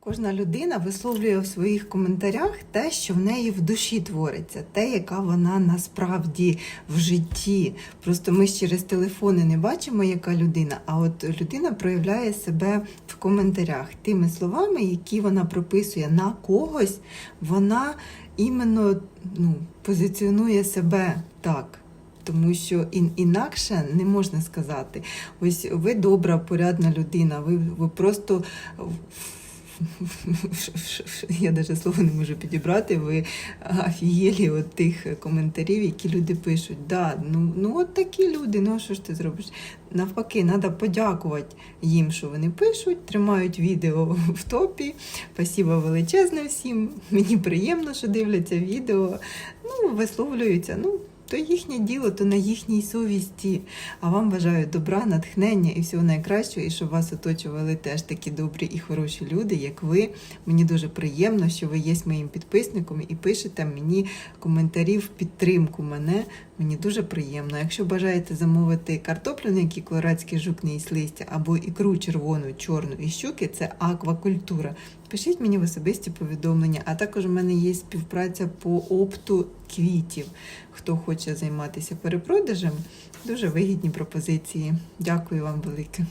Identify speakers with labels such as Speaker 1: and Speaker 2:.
Speaker 1: Кожна людина висловлює в своїх коментарях те, що в неї в душі твориться, те, яка вона насправді в житті. Просто ми ж через телефони не бачимо, яка людина, а от людина проявляє себе в коментарях тими словами, які вона прописує на когось, вона іменно ну, позиціонує себе так. Тому що інакше не можна сказати. Ось ви добра, порядна людина, ви, ви просто я навіть слово не можу підібрати. Ви офігелі от тих коментарів, які люди пишуть. Да, ну, ну от такі люди, ну що ж ти зробиш? Навпаки, треба подякувати їм, що вони пишуть, тримають відео в топі. Спасибо величезне всім. Мені приємно, що дивляться відео. Ну, висловлюються. Ну, то їхнє діло, то на їхній совісті. А вам бажаю добра, натхнення і всього найкращого, і щоб вас оточували теж такі добрі і хороші люди, як ви. Мені дуже приємно, що ви є моїм підписником і пишете мені коментарі в підтримку мене. Мені дуже приємно. Якщо бажаєте замовити картоплю, на якій колорадський жук не їсть або ікру червону, чорну і щуки, це аквакультура. Пишіть мені в особисті повідомлення, а також в мене є співпраця по опту квітів. Хто хоче займатися перепродажем, дуже вигідні пропозиції. Дякую вам велике.